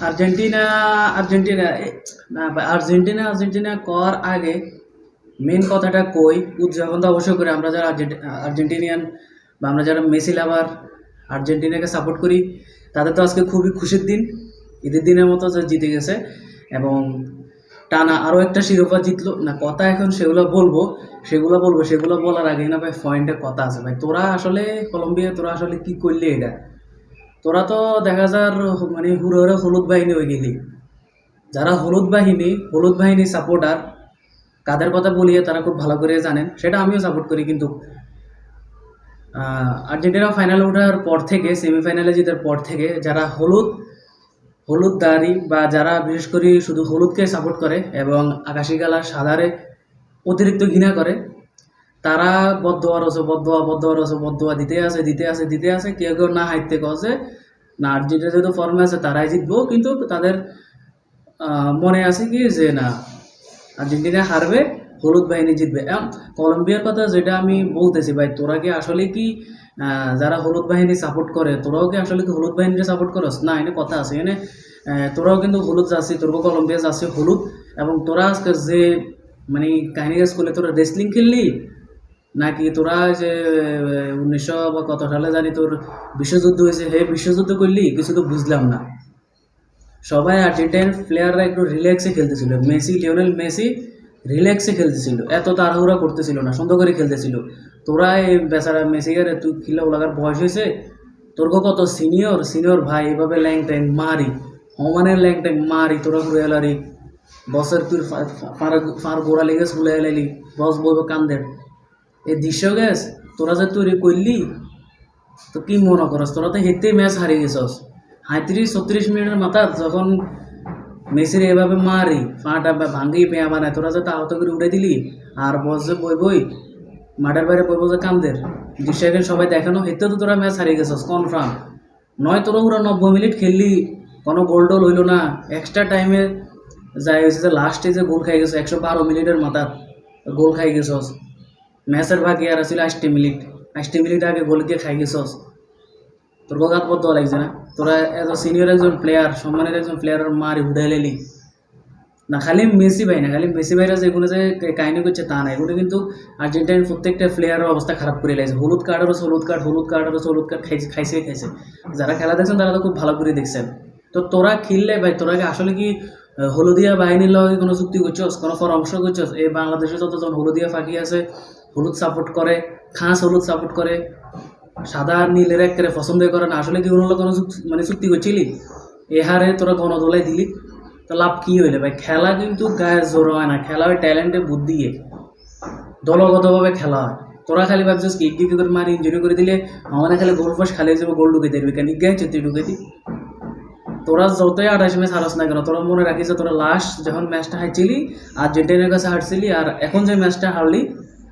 Argentina Argentina না Argentina Argentina কর আগে মেন কথাটা কই, উদযাপন তো অবশ্যই করি। আমরা যারা আর্জেন্টি- আর্জেন্টিনিয়ান বা আমরা যারা মেসি লাভার, আর্জেন্টিনাকে সাপোর্ট করি, তাদের তো আজকে খুবই খুশির দিন। ঈদের দিনের মতো জিতে গেছে এবং টানা আরও একটা শিরোপা জিতলো। না, কথা এখন সেগুলো বলব সেগুলো বলব, সেগুলো বলার আগে না ভাই পয়েন্টে কথা আছে। ভাই, তোরা আসলে কলম্বিয়া, তোরা আসলে কি করলি এটা? তোরা তো দেখা যার মানে হুড়ো হলুদ বাহিনী হয়ে গেলি। যারা হলুদ বাহিনী হলুদ বাহিনী সাপোর্টার কাদের কথা বলিয়ে তারা খুব ভালো করে জানেন, সেটা আমিও সাপোর্ট করি কিন্তু আর্জেন্টিনা ফাইনালে ওঠার পর থেকে সেমিফাইনালে জেতার পর থেকে যারা হলুদ হলুদ দাড়ি বা যারা বিশেষ করে শুধু হলুদকে সাপোর্ট করে এবং আকাশি কালার সাদারে অতিরিক্ত ঘৃণা করে তারা বদোয়া রসে বদোয়া বদোয়া রসে বদোয়া দিতে আছে দিতে আছে দিতে আছে। কেউ কেউ না হাইতে কছে না আর্জেন্টিনা যেহেতু ফর্মে আছে, তারাই জিতবো। কিন্তু তাদের মনে আছে কি যে, না, আর্জেন্টিনা হারবে, হলুদ বাহিনী জিতবে। কলম্বিয়ার কথা যেটা আমি বলতেছি, ভাই, তোরা কি আসলে কি যারা হলুদ বাহিনী সাপোর্ট করে, তোরাও কি আসলে কি হলুদ বাহিনীকে সাপোর্ট করস? না, এনে কথা আছে। এনে তোরাও কিন্তু হলুদ যাচ্ছি তোরও কলম্বিয়া যাচ্ছে হলুদ। এবং তোরা আজকে যে মানে কাহিনী স্কুলে তোরা রেসলিং খেললি? নাকি তোরা যে উনিশশো বা কত সালে জানি তোর বিশ্বযুদ্ধ হয়েছে হে বিশ্বযুদ্ধ করলি? কিছু তো বুঝলাম না। সবাই আর্জেন্টাইন প্লেয়াররা একটু রিল্যাক্সে খেলতেছিল। মেসি, লিওনেল মেসি রিল্যাক্সে খেলতেছিল। এত তাড়াহুড়া করতেছিল না, সুন্দর করে খেলতেছিল। তোরা এই বেচারা মেসি আর তুই খিলা লাগার বয়স হয়েছে? তোর কত সিনিয়র সিনিয়র ভাই, এভাবে ল্যাং ট্যাং মারি। হমানের ল্যাং ট্যাং মারি, তোরা ঘুরে এলারি। বসের তুই ফার ফার গোড়া লেগে ফুলে এলালি বস বইব কান্দের এই দৃশ্য গ্যাস তোরা যে তৈরি করলি তো কি মনে করস তোরা তো হেঁটেই ম্যাচ হারিয়ে গেছস। সাঁত্রিশ ছত্রিশ মিনিটের মাথা যখন মেসির এভাবে মারি ফাটা ভাঙ্গি পেয়া বানায় তোরা যে আহত করে উঠে দিলি আর বস যে বই বই মাঠের বাইরে বইব যে কান্দের দৃশ্যকে সবাই দেখানো হেঁটে তো তোরা ম্যাচ হারিয়ে গেছস কনফার্ম নয় তোরা পুরো নব্বই মিনিট খেললি কোনো গোল টোল হইল না এক্সট্রা টাইমে যাই হয়েছে যে লাস্টে যে গোল খাই গেছো, একশো বারো মিনিটের মাথা গোল খাই গেছস। ম্যাচের ভাগে আর আছিল আশটি মিনিট আশটি মিনিট আগে গোল দিয়ে খাই গেছস। তোর গোগাত বদ্ধ লাগছে না। তোরা এত সিনিয়র একজন প্লেয়ার সম্মানের একজন প্লেয়ারের মারি উঠাই লেলি। না, খালি মেসি ভাই না, খালি মেসি ভাইরা যেগুলো যে কাহিনী করছে তা না এগুলো কিন্তু আর্জেন্টাইন প্রত্যেকটা প্লেয়ারের অবস্থা খারাপ করে লাগছে হলুদ কার্ডেরও হলুদ কার্ড হলুদ কার্ডেরও হলুদ কার্ড খাইছে খাইছে খাইছে। যারা খেলা দেখছেন তারা তো খুব ভালো করে দেখছেন তো তোরা খেললে ভাই তোরা কি আসলে কি হলুদিয়া বাহিনীর লগে কোনো চুক্তি করছস কোনো পরামর্শ করছস এই বাংলাদেশে যতজন হলুদিয়া ফাঁকি আছে হলুদ সাপোর্ট করে, খাস হলুদ সাপোর্ট করে, সাদা নীলের একেবারে পছন্দ করে না। আসলে কি ওগুলো কোনো মানে চুক্তি করছিলি? এ হারে তোরা গণদোলাই দিলি। তো লাভ কি হইলে ভাই? খেলা কিন্তু গায়ে জোর হয় না। খেলা হয় ট্যালেন্টে বুদ্ধি দলগতভাবে খেলা হয়। তোরা খালি ভাবছিস কি? কি করে মারি ইঞ্জুরি করে দিলে আমার খালি গোল পোস্ট খালি যাবে গোল ঢুকে দিবি কেন ইজ্ঞান চেত্রী ঢুকে দি তোরা যতই আঠাশ ম্যাচ হারাস না কেন, তোরা মনে রাখিস তোরা লাস্ট যখন ম্যাচটা হারছিলি আর্জেন্টিনার কাছে হারছিলি, আর এখন যে ম্যাচটা হারলি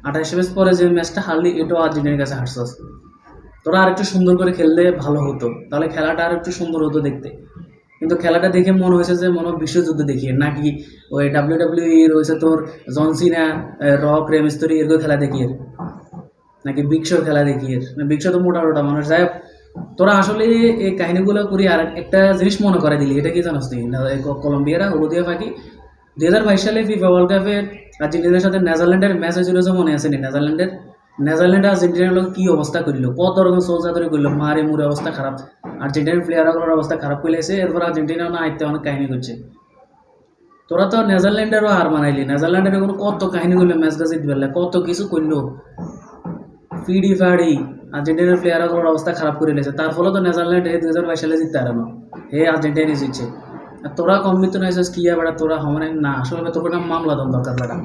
আঠাশ ম্যাচ পরে যে ম্যাচটা হারলি, এটাও আর্জেন্টিনার কাছে হারছস। তোরা আর একটু সুন্দর করে খেললে ভালো হতো। তাহলে খেলাটা আর একটু সুন্দর হতো দেখতে। কিন্তু খেলাটা দেখে মনে হয়েছে যে মনে হয় বিশ্বযুদ্ধ দেখিয়ে। নাকি ওই ডাব্লিউ ডাব্লিউ ই রয়েছে তোর জনসিনা রক রেমিস্তরি এরকম খেলা দেখিয়ে। নাকি বিক্সর খেলা দেখিয়ে। না, বিক্স তো মোটা মোটা মানুষ। যাই তোরা আসলে এই কাহিনীগুলো করি আর একটা জিনিস মনে করে দিলি। এটা কি জানোস তুই? কলম্বিয়ারা, হলুদিয়া পাখি। দুই হাজার বাইশ সালে ফিফা ওয়ার্ল্ড কাপে আর্জেন্টিনার সাথে নেদারল্যান্ডের ম্যাচ হয়েছিল যে মনে আছে নেদারল্যান্ডের নেদারল্যান্ডে আর্জেন্টিনার লোক কি অবস্থা করল? কত রকম সোলজাতরি করল? মারে মুরে অবস্থা খারাপ। আর্জেন্টিনার প্লেয়ারগুলোর অবস্থা খারাপ করে এসে এরপর আর্জেন্টিনা না আইতে অনেক কাহিনী করছে। তোরা তো নেদারল্যান্ডেরও হার মানাইলি। নেদারল্যান্ডের কোনো কত কাহিনী করল ম্যাচটা জিতবে কত কিছু করল? ফিডি ফাড়ি। আর্জেন্টিনার প্লেয়ারগুলোর অবস্থা খারাপ করে লেছে তার ফলে তো নেদারল্যান্ড দুই হাজার বাইশ সালে জিততে হারানো হে আর্জেন্টিনাই জিতছে। তোরা কম্বিত না হয়েছিস কি বেড়া তোরা হমানে না? আসলে তোর নাম মামলা দন দরকার বেড়া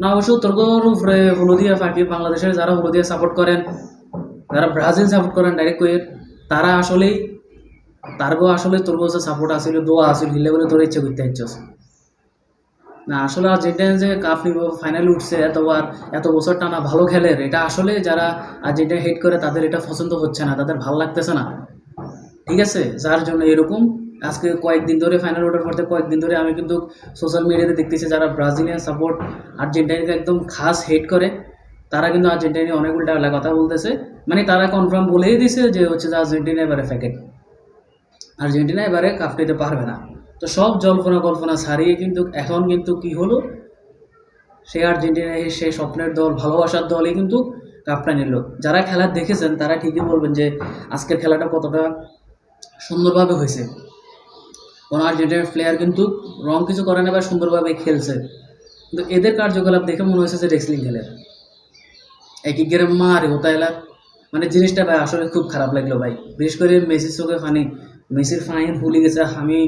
না, অবশ্য তোর উপরে হলুদিয়া ফাঁকি, বাংলাদেশের যারা হলুদিয়া সাপোর্ট করেন, যারা ব্রাজিল সাপোর্ট করেন ডাইরেক্ট কয়ে তারা আসলেই, তারগো আসলে তোর কাছে সাপোর্ট আসিল দোয়া আসিল হিলে বলে তোর ইচ্ছে করতে ইচ্ছস। না, আসলে আর্জেন্টিনা যে কাপ নিব ফাইনালে উঠছে এতবার এত বছর টানা ভালো খেলে এটা আসলে যারা আর্জেন্টিনা হেড করে, তাদের এটা পছন্দ হচ্ছে না, তাদের ভালো লাগতেছে না। ঠিক আছে? যার জন্য এরকম আজকে কয়েকদিন ধরে ফাইনাল ওঠার পর কয়েকদিন ধরে আমি কিন্তু সোশ্যাল মিডিয়াতে দেখতেছি যারা ব্রাজিলিয়ান সাপোর্ট আর্জেন্টিনাকে একদম খাস হেড করে, তারা কিন্তু আর্জেন্টিনা অনেক উল্টা কথা বলতেছে। মানে তারা কনফার্ম বলেই দিছে যে হচ্ছে যে আর্জেন্টিনা এবারে ফ্যাকেট আর্জেন্টিনা এবারে কাপ নিতে পারবে না। তো সব জল্পনা কল্পনা ছাড়িয়ে কিন্তু এখন কিন্তু কি হলো? সে আর্জেন্টিনা সে স্বপ্নের দল, ভালোবাসার দলই কিন্তু কাপটা নিল। যারা খেলা দেখেছেন তারা ঠিকই বলবেন যে আজকের খেলাটা কতটা সুন্দরভাবে হয়েছে। কোনো আর্জেন্টিনার প্লেয়ার কিন্তু রং কিছু করে না বা সুন্দরভাবে খেলছে। কিন্তু এদের কার্যকলাপ দেখে মনে হয়েছে যে রেসলিং খেলে। একই গেরে মারে হতা এলা মানে জিনিসটা ভাই, আসলে খুব খারাপ লাগল ভাই। বিশেষ করে মেসির চোখে ফানি মেসির ফাইন ভুলে গেছে। আমি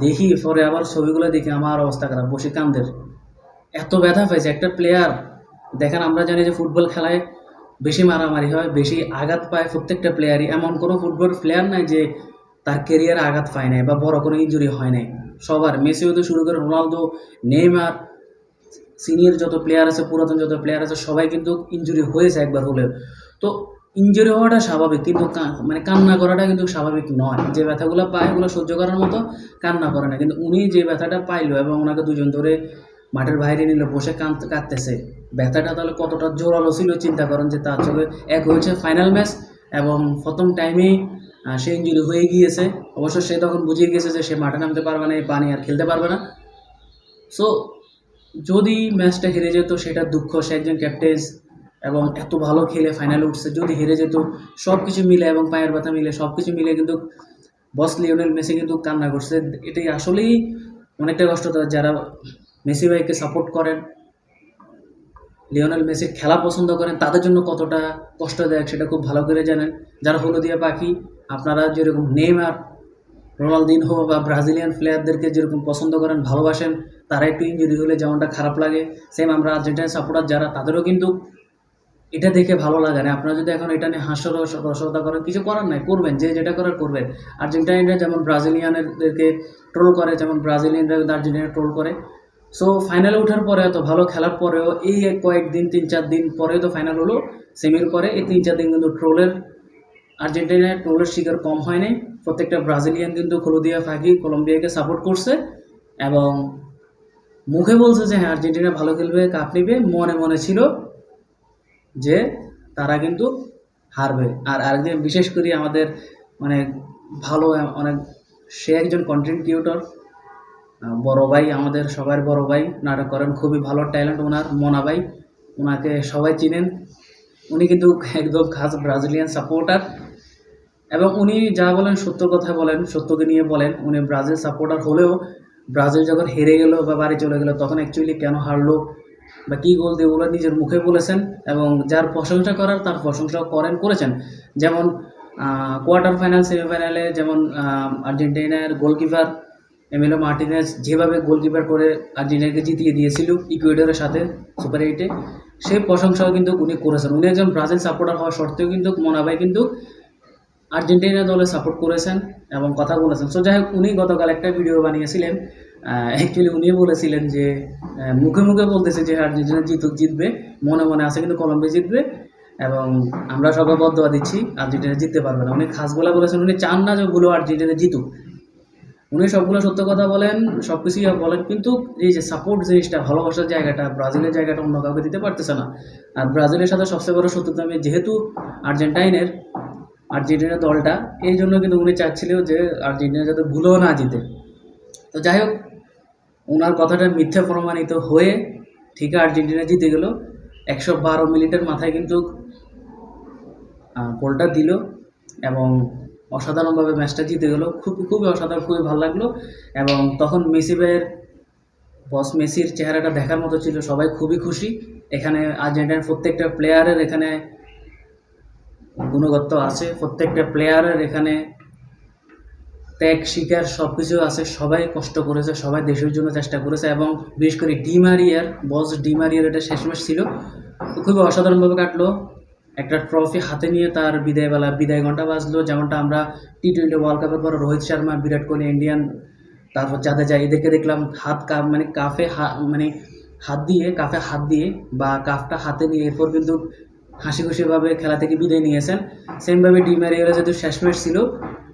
দেখি পরে আবার ছবিগুলো দেখি আমার অবস্থা খারাপ। বসে কান্দের। এত ব্যথা পেয়েছে। একটা প্লেয়ার দেখেন আমরা জানি যে ফুটবল খেলায় বেশি মারামারি হয়, বেশি আঘাত পায় প্রত্যেকটা প্লেয়ারই এমন কোনো ফুটবল প্লেয়ার নাই যে তার কেরিয়ারে আঘাত পায় নাই বা বড় কোনো ইঞ্জুরি হয় নাই। সবার মেসি হতে শুরু করে রোনালদো, নেইমার সিনিয়র যত প্লেয়ার আছে, পুরাতন যত প্লেয়ার আছে, সবাই কিন্তু ইঞ্জুরি হয়েছে একবার হলেও। তো ইঞ্জুরি হওয়াটা স্বাভাবিক, কিন্তু মানে কান্না করাটা কিন্তু স্বাভাবিক নয়। যে ব্যথাগুলো পায় ওগুলো সহ্য করার মতো কান্না করে না। কিন্তু উনি যে ব্যথাটা পাইলো এবং ওনাকে দুজন ধরে মাঠের বাইরে নিল, বসে কাঁদ কাঁদতেছে। ব্যথাটা তাহলে কতটা জোরালো ছিল চিন্তা করেন যে তার চোখে এক হয়েছে ফাইনাল ম্যাচ এবং প্রথম টাইমেই সে ইঞ্জুরি হয়ে গিয়েছে। অবশ্য সে তখন বুঝিয়ে গিয়েছে যে সে মাঠে নামতে পারবে না, এই পানি আর খেলতে পারবে না। সো যদি ম্যাচটা হেরে যেত, সেটা দুঃখ। সে একজন ক্যাপ্টেন এবং এত ভালো খেলে ফাইনালে উঠছে, যদি হেরে যেত সব কিছু মিলে এবং পায়ের ব্যথা মিলে সব কিছু মিলে কিন্তু বস লিওনেল মেসি কিন্তু কান্না করছে। এটাই আসলেই অনেকটা কষ্টদায়ক যারা মেসি ভাইকে সাপোর্ট করেন, লিওনেল মেসির খেলা পছন্দ করেন, তাদের জন্য কতটা কষ্টদায়ক সেটা খুব ভালো করে জানেন। যারা হলুদিয়া পাখি আপনারা যেরকম নেইমার, রোনালদিনহো বা ব্রাজিলিয়ান প্লেয়ারদেরকে যেরকম পছন্দ করেন, ভালোবাসেন, তারা একটু ইঞ্জুরি হলে যেমনটা খারাপ লাগে সেম আমরা আর্জেন্টাইন সাপোর্টার যারা, তাদেরও কিন্তু এটা দেখে ভালো লাগে না। আপনারা যদি এখন এটা নিয়ে হাস্য রস- রসতা করেন, কিছু করার নাই, করবেন, যে যেটা করার করবেন। আর্জেন্টাইনরা যেমন ব্রাজিলিয়ানদেরকে ট্রোল করে, যেমন ব্রাজিলিয়ানরা আর্জেন্টিনা ট্রোল করে। সো ফাইনালে ওঠার পরে এত ভালো খেলার পরেও এই কয়েকদিন, তিন চার দিন পরে তো ফাইনাল হলো সেমির পরে এই তিন চার দিন কিন্তু ট্রোলের আর্জেন্টিনার ট্রোলের শিকার কম হয় নাই। প্রত্যেকটা ব্রাজিলিয়ান কিন্তু কলম্বিয়া ফাঁকি কলম্বিয়াকে সাপোর্ট করছে এবং মুখে বলছে যে হ্যাঁ আর্জেন্টিনা ভালো খেলবে কাপ নিবে। মনে মনে ছিল যে তারা কিন্তু হারবে। আর আরেকজন বিশেষ করে আমাদের মানে ভালো, অনেক, সে একজন কন্টেন্ট ক্রিয়েটর বড় ভাই, আমাদের সবার বড় ভাই, নাটক করেন, খুবই ভালো ট্যালেন্ট ওনার, মোনা ভাই, ওনাকে সবাই চিনেন। উনি কিন্তু একদম খাস ব্রাজিলিয়ান সাপোর্টার এবং উনি যা বলেন সত্য কথা বলেন, সত্যকে নিয়ে বলেন, উনি ব্রাজিল সাপোর্টার হলেও ব্রাজিল যখন হেরে গেল বা বাড়ি চলে গেল, তখন অ্যাকচুয়ালি কেন হারলো বা কী গোল দিয়ে ওগুলো নিজের মুখে বলেছেন এবং যার প্রশংসা করার, তার প্রশংসাও করেন, করেছেন। যেমন কোয়ার্টার ফাইনাল সেমিফাইনালে যেমন আর্জেন্টিনার গোলকিপার এমিলো মার্টিনেজ যেভাবে গোলকিপার করে আর্জেন্টিনাকে জিতিয়ে দিয়েছিল ইকুয়েডরের সাথে সুপার এইটে সেই প্রশংসাও কিন্তু উনি করেছেন। উনি একজন ব্রাজিল সাপোর্টার হওয়া সত্ত্বেও কিন্তু মোনাবাই কিন্তু আর্জেন্টিনা দলে সাপোর্ট করেছেন এবং কথা বলেছেন। সো যাই হোক, উনি গতকাল একটা ভিডিও বানিয়েছিলেন। অ্যাকচুয়ালি উনি বলেছিলেন যে মুখে মুখে বলতেছে যে আর্জেন্টিনা জিতুক, জিতবে, মনে মনে আছে কিন্তু কলম্বিয়া জিতবে এবং আমরা সবাই বদয়া দিচ্ছি, আর্জেন্টিনা জিততে পারবে না। উনি খাস বলা বলেছেন, উনি চান না যে বলো আর্জেন্টিনা জিতুক। উনি সবগুলো সত্য কথা বলেন সব কিছুই বলেন, কিন্তু এই যে সাপোর্ট জিনিসটা, ভালোবাসার জায়গাটা, ব্রাজিলের জায়গাটা অন্য কাউকে দিতে পারতেছে না। আর ব্রাজিলের সাথে সবচেয়ে বড় শত্রুতা আমি, যেহেতু আর্জেন্টাইনের আর্জেন্টিনা দলটা। এই জন্য কিন্তু উনি চাচ্ছিলেন যে আর্জেন্টিনা যাতে ভুলেও না জিতে। তো যাই হোক, ওনার কথাটা মিথ্যা প্রমাণিত হয়ে ঠিক আর্জেন্টিনা জিতে গেল। একশো বারো মিনিটের মাথায় কিন্তু গোলটা দিল এবং অসাধারণভাবে ম্যাচটা জিতে গেল। খুব খুবই অসাধারণ, খুবই ভালো লাগল এবং তখন মেসি ভাইয়ের বস মেসির চেহারাটা দেখার মতো ছিল। সবাই খুবই খুশি। এখানে আর্জেন্টিনার প্রত্যেকটা প্লেয়ারের এখানে গুণগত আছে। প্রত্যেকটা প্লেয়ারের এখানে ত্যাগ শিকার সব কিছু আছে। সবাই কষ্ট করেছে, সবাই দেশের জন্য চেষ্টা করেছে এবং বিশেষ করে ডিমারিয়ার বস ডিমারিয়ার এটা শেষ ম্যাচ ছিল। খুবই অসাধারণভাবে কাটলো। একটা ট্রফি হাতে নিয়ে তার বিদায়বেলা, বিদায় ঘণ্টা বাজলো। যেমনটা আমরা টি টোয়েন্টি ওয়ার্ল্ড কাপের পর রোহিত শর্মা, বিরাট কোহলি ইন্ডিয়ান তারপর জাদেজা এদেরকে দেখলাম হাত কাপ মানে কাফে হা- মানে হাত দিয়ে, কাফে হাত দিয়ে বা কাফটা হাতে নিয়ে, এরপর কিন্তু হাসি খুশিভাবে খেলা থেকে বিদায় নিয়েছেন। সেমভাবে ডিমারিয়ারা যেহেতু শেষ ম্যাচ ছিল,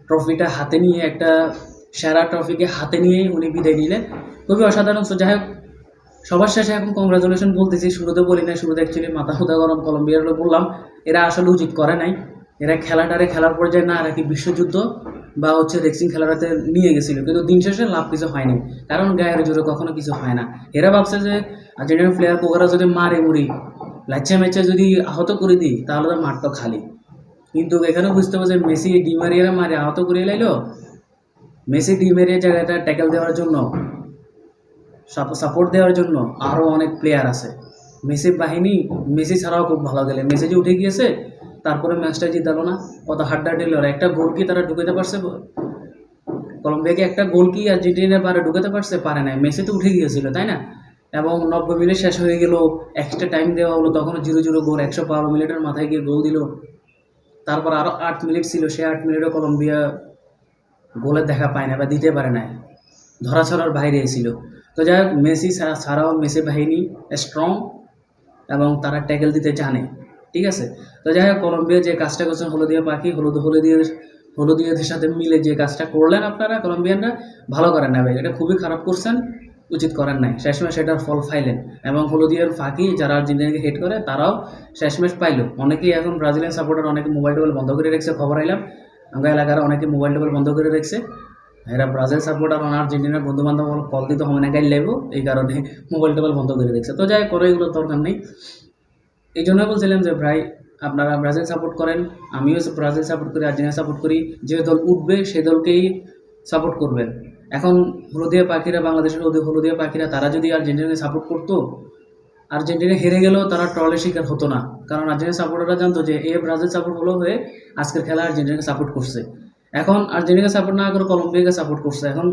ট্রফিটা হাতে নিয়ে একটা সেরা ট্রফিকে হাতে নিয়েই উনি বিদায় নিলেন। খুবই অসাধারণ। সো যাই হোক, সবার শেষে এখন কংগ্রাচুলেশন বলতেছি। শুরুতে বলি না শুরুতে অ্যাকচুয়ালি মাথা হুদা গরম কলম্বিয়ার বললাম। এরা আসলে উচিত করে নাই। এরা খেলাটারে খেলার পর্যায়ে না রাখি বিশ্বযুদ্ধ বা হচ্ছে রেক্সিং খেলাটাতে নিয়ে গেছিল। কিন্তু দিন শেষে লাভ কিছু হয়নি। কারণ গায়ের জোরে কখনো কিছু হয় না। এরা ভাবছে যে আর্জেন্টিনার প্লেয়ার কোকারা যদি মারে মুড়ি লাচ্চা ম্যাচে যদি আহত করে দিই, তাহলে তো মাঠ তো খালি। কিন্তু এখানে বুঝতে পারছে মেসি ডিমারিয়ারা মারে, আহত করে লাইলো। মেসি ডিমারিয়ার জায়গাটা ট্যাকেল দেওয়ার জন্য সাপোর্ট দেওয়ার জন্য আরও অনেক প্লেয়ার আছে। মেসির বাহিনী, মেসি ছাড়াও খুব ভালো গেলে মেসি যে উঠে গিয়েছে, তারপরে ম্যাচটা জিতালো না। কত হাড্ডাহাড্ডি লড়াই। একটা গোল কি তারা ঢুকাতে পারছে? কলম্বিয়াকে একটা গোল কি আর্জেন্টিনার পারে ঢুকাতে পারছে? পারে নাই। মেসি তো উঠে গিয়েছিল, তাই না? এবং নব্বই মিনিট শেষ হয়ে গেল এক্সট্রা টাইম দেওয়া হলো, তখনও জিরো জিরো গোল একশো বারো মিনিটের মাথায় গিয়ে গোল দিল। তারপর আরও আট মিনিট ছিল সে আট মিনিটও কলম্বিয়া গোলের দেখা পায় না বা দিতে পারে না ধরা ছড়ার বাইরে ছিল। তো যাই হোক, মেসি ছাড়া- ছাড়াও মেসি বাহিনী স্ট্রং এবং তারা ট্যাকেল দিতে জানে, ঠিক আছে? তো যাই হোক, কলম্বিয়া যে কাজটা করছেন হলুদিয়া পাখি, হলুদ হলুদিয়া হলুদিয়াদের সাথে মিলে যে কাজটা করলেন আপনারা, কলম্বিয়ানরা, ভালো করেন না ভাই, এটা খুবই খারাপ করছেন। উচিত করেন নাই। শেষমেশ এটার ফল ফাইলেন এবং হলুদিয়ার ফাঁকি যারা আর্জেন্টিনাকে হেট করে, তারাও শেষমেশ পাইল। অনেকেই এখন ব্রাজিলিয়ান সাপোর্টার অনেকে মোবাইল টোবাইল বন্ধ করে রেখেছে, খবর আইলাম। আমরা এলাকার অনেকে মোবাইল টোবাইল বন্ধ করে রেখেছে। এরা ব্রাজিল সাপোর্টার আর আর্জেন্টিনার বন্ধু বান্ধব কল দিতে হবে না গাইল লেবো, এই কারণে মোবাইল টোবাইল বন্ধ করে রেখেছে। তো যাই করে এগুলো দরকার নেই। এই জন্য বলছিলাম যে, ভাই, আপনারা ব্রাজিল সাপোর্ট করেন, আমিও ব্রাজিল সাপোর্ট করি, আর্জেন্টিনা সাপোর্ট করি। যে দল উঠবে, সে দলকেই সাপোর্ট করবেন। এখন হলুদিয়া পাখিরা বাংলাদেশের হলদিয়া পাখিরা, তারা যদি আর্জেন্টিনাকে সাপোর্ট করতো, আর্জেন্টিনা হেরে গেলেও তারা ট্রলের শিকার হতো না। কারণ আর্জেন্টিনা সাপোর্টাররা জানতো যে, এ ব্রাজিল সাপোর্ট হলো হয়ে আজকের খেলা আর্জেন্টিনাকে সাপোর্ট করছে। এখন আর্জেন্টিনাকে সাপোর্ট না করে কলম্বিয়াকে সাপোর্ট করছে। এখন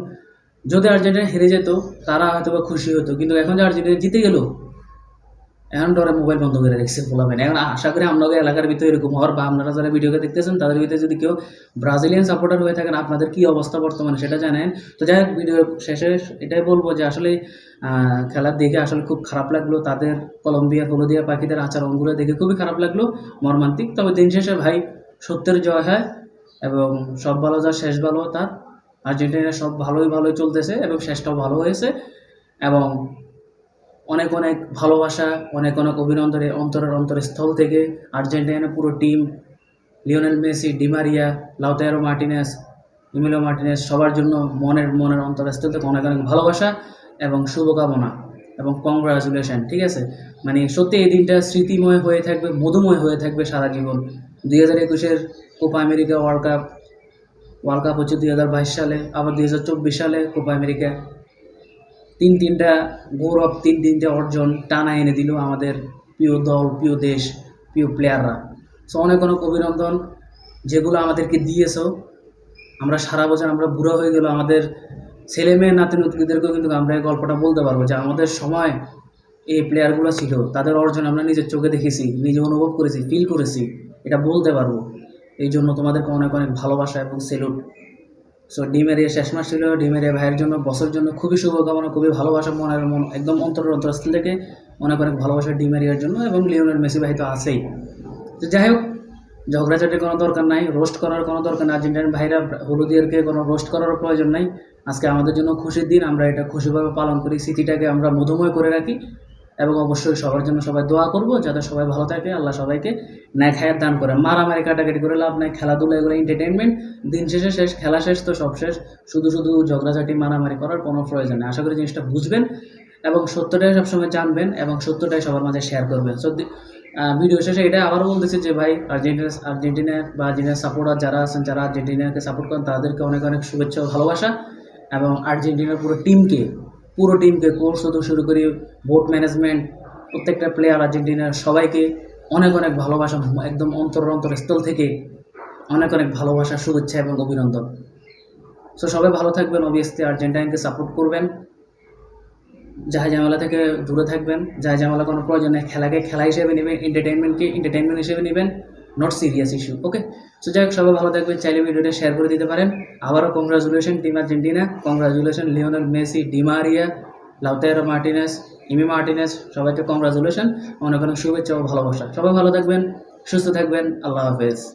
যদি আর্জেন্টিনা হেরে যেত, তারা হয়তো বা খুশি হতো। কিন্তু এখন যে আর্জেন্টিনা জিতে গেল এখন ডরে মোবাইল বন্ধ করে রেখেছে বলাবেন এখন আশা করি আপনাদের এলাকার ভিতরে এরকম হওয়ার বা আপনারা যারা ভিডিওকে দেখতেছেন, তাদের ভিতরে যদি কেউ ব্রাজিলিয়ান সাপোর্টার হয়ে থাকেন, আপনাদের কী অবস্থা বর্তমানে সেটা জানেন। তো যাই হোক ভিডিও শেষে এটাই বলব যে আসলে খেলার দেখে আসলে খুব খারাপ লাগল। তাদের কলম্বিয়া, হলদিয়া পাখিদের আচরণগুলো দেখে খুবই খারাপ লাগল, মর্মান্তিক। তবে দিন শেষে ভাই, সত্যের জয় হয় এবং সব ভালো যা, শেষ ভালো তার। আর্জেন্টিনা সব ভালোই ভালোই চলতেছে এবং শেষটাও ভালো হয়েছে এবং অনেক অনেক ভালোবাসা, অনেক অনেক অভিনন্দনের অন্তরের অন্তরস্থল থেকে। আর্জেন্টিনার পুরো team, Lionel Messi Di Maria Lautaro Martinez, Emiliano Martinez, সবার জন্য মনের মনের অন্তরস্থল থেকে অনেক অনেক ভালোবাসা এবং শুভকামনা এবং কংগ্রাচুলেশন ঠিক আছে? মানে সত্যি এই দিনটা স্মৃতিময় হয়ে থাকবে, মধুময় হয়ে থাকবে সারা জীবন। দুই হাজার একুশের Copa America world cup world cup হচ্ছে দুই হাজার বাইশ সালে, আবার দুই হাজার চব্বিশ সালে কোপা আমেরিকা তিন তিনটা গৌরব, তিন তিনটা অর্জন টানা এনে দিল আমাদের প্রিয় দল, প্রিয় দেশ, প্রিয় প্লেয়াররা সো অনেক অনেক অভিনন্দন যেগুলো আমাদেরকে দিয়েছ। আমরা সারা বছর আমরা বুড়ো হয়ে গেল আমাদের ছেলে মেয়ে, নাতি নতুনদেরকেও কিন্তু আমরা এই গল্পটা বলতে পারব যে আমাদের সময় এই প্লেয়ারগুলো ছিল, তাদের অর্জন আমরা নিজের চোখে দেখেছি, নিজে অনুভব করেছি ফিল করেছি, এটা বলতে পারব। এই জন্য তোমাদেরকে অনেক অনেক ভালোবাসা এবং সেলুট সো ডিমেরিয়া শেষ মাস ছিল ডিমেরিয়া ভাইয়ের জন্য বছর জন্য খুবই শুভকামনা, খুবই ভালোবাসা মনের মন একদম অন্তরের অন্তরস্থল থেকে অনেক অনেক ভালোবাসা ডিমেরিয়ার জন্য এবং লিওনেল মেসি ভাই তো আছেই। তো যাই হোক, ঝগড়াঝাটির কোনো দরকার নাই রোস্ট করার কোনো দরকার নাই। আর্জেন্টিনার ভাইরা হলুদিয়ারকে কোনো রোস্ট করার প্রয়োজন নাই। আজকে আমাদের জন্য খুশির দিন, আমরা এটা খুশিভাবে পালন করি। স্মৃতিটাকে আমরা মধুময় করে রাখি। এবং অবশ্যই সবার জন্য সবাই দোয়া করব, যাতে সবাই ভালো থাকে। আল্লাহ সবাইকে ন্যায় খায়ের দান করে। মারামারি, কাটাকাটি করে লাভ নাই, খেলাধুলা এগুলো এন্টারটেনমেন্ট দিন শেষে শেষ, খেলা শেষ তো সব শেষ। শুধু শুধু ঝগড়াঝাটি, মারামারি করার কোনো প্রয়োজন নেই। আশা করি জিনিসটা বুঝবেন এবং সত্যটাই সবসময় জানবেন এবং সত্যটাই সবার মাঝে শেয়ার করবেন। সত্যি ভিডিও শেষে এটা আবারও বলতেছি যে ভাই, আর্জেন্টিনা আর্জেন্টিনা বা আর্জেন্টিনার সাপোর্টার যারা আছেন, যারা আর্জেন্টিনাকে সাপোর্ট করেন, তাদেরকে অনেক অনেক শুভেচ্ছা ও ভালোবাসা। এবং আর্জেন্টিনার পুরো টিমকে পুরো টিমকে কোর্স হতে শুরু করি বোর্ড ম্যানেজমেন্ট প্রত্যেকটা প্লেয়ার আর্জেন্টিনার সবাইকে অনেক অনেক ভালোবাসা, একদম অন্তর অন্তরস্থল থেকে অনেক অনেক ভালোবাসা, শুভেচ্ছা এবং অভিনন্দন। সো সবাই ভালো থাকবেন অবভিয়াসলি আর্জেন্টাইনকে সাপোর্ট করবেন। যাহা ঝামেলা থেকে দূরে থাকবেন। যাহা ঝামেলা কোনো প্রয়োজন খেলাকে খেলা হিসেবে নেবেন এন্টারটেনমেন্টকে এন্টারটেনমেন্ট হিসেবে নেবেন। Not serious issue okay so যাই হোক, সবাই ভালো থাকবেন, চাইলে ভিডিওটা শেয়ার করে দিতে পারেন। আবারও congratulation team Argentina. Congratulation Lionel Messi Di Maria Lautaro Martinez, Emi Martinez, সবাইকে কংগ্রাচুলেশন অনেক অনেক শুভেচ্ছা ও ভালোবাসা। সবাই ভালো থাকবেন, সুস্থ থাকবেন, আল্লাহ হাফেজ।